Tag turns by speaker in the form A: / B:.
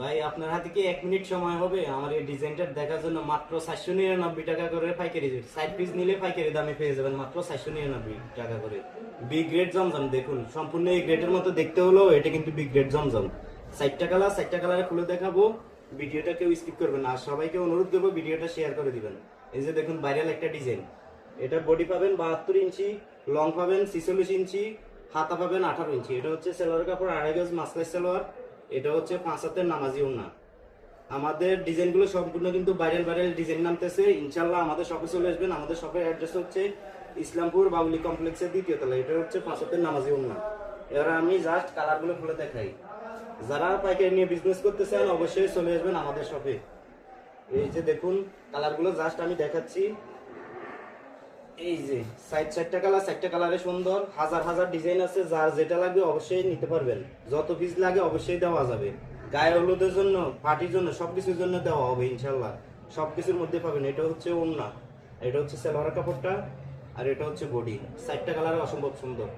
A: ভাই, আপনার হাতে কি এক মিনিট সময় হবে? আমার এই ডিজাইনটা দেখার জন্য মাত্র চারশো নিরানব্বই টাকা করে পাইকারি সাইড পিস নিলে পাইকারি দামে পেয়ে যাবেন মাত্র চারশো নিরানব্বই টাকা করে। বি গ্রেড জমজম, দেখুন, সম্পূর্ণ এই গ্রেডের মতো দেখতে হলো এটা কিন্তু বি গ্রেড জমজম। সাইডটা কালার সাইডটা কালারে খুলে দেখাবো। ভিডিওটা কেউ স্কিপ করবেন আর সবাইকে অনুরোধ করব ভিডিওটা শেয়ার করে দিবেন। এই যে দেখুন ভাইরাল একটা ডিজাইন এটা বডি পাবেন বাহাত্তর ইঞ্চি লং পাবেন ছিচল্লিশ ইঞ্চি, হাতা পাবেন আঠারো ইঞ্চি। এটা হচ্ছে সেলোয়ার কাপড়, আড়াই গজ মাসলাই সেলোয়ার এটা হচ্ছে পাঁচ হাতের নামাজি ওনা আমাদের ডিজাইনগুলো সম্পূর্ণ কিন্তু ভাইরাল ভাইরাল ডিজাইন নামতেছে। ইনশাল্লাহ আমাদের শপে চলে আসবেন। আমাদের শপের অ্যাড্রেস হচ্ছে ইসলামপুর বাউলি কমপ্লেক্সের দ্বিতীয় তলা এটা হচ্ছে পাঁচ হাতের নামাজি ওনা এবার আমি জাস্ট কালারগুলো খুলে দেখাই। যারা পাইকারি নিয়ে বিজনেস করতে চান, অবশ্যই চলে আসবেন আমাদের শপে এই যে দেখুন কালারগুলো জাস্ট আমি দেখাচ্ছি। এই যে সাইড সাইডটা কালার সাইডটা কালারে সুন্দর, হাজার হাজার ডিজাইন আছে, যার যেটা লাগবে অবশ্যই নিতে পারবেন। যত পিস লাগে অবশ্যই দেওয়া যাবে। গায়ে হলুদের জন্য পার্টির জন্য, সবকিছুর জন্য দেওয়া হবে ইনশাল্লাহ সবকিছুর মধ্যে পাবেন। এটা হচ্ছে ওমনা এটা হচ্ছে সেলোয়ার কাপড়টা, আর এটা হচ্ছে বডি। সাইডটা কালার অসম্ভব সুন্দর।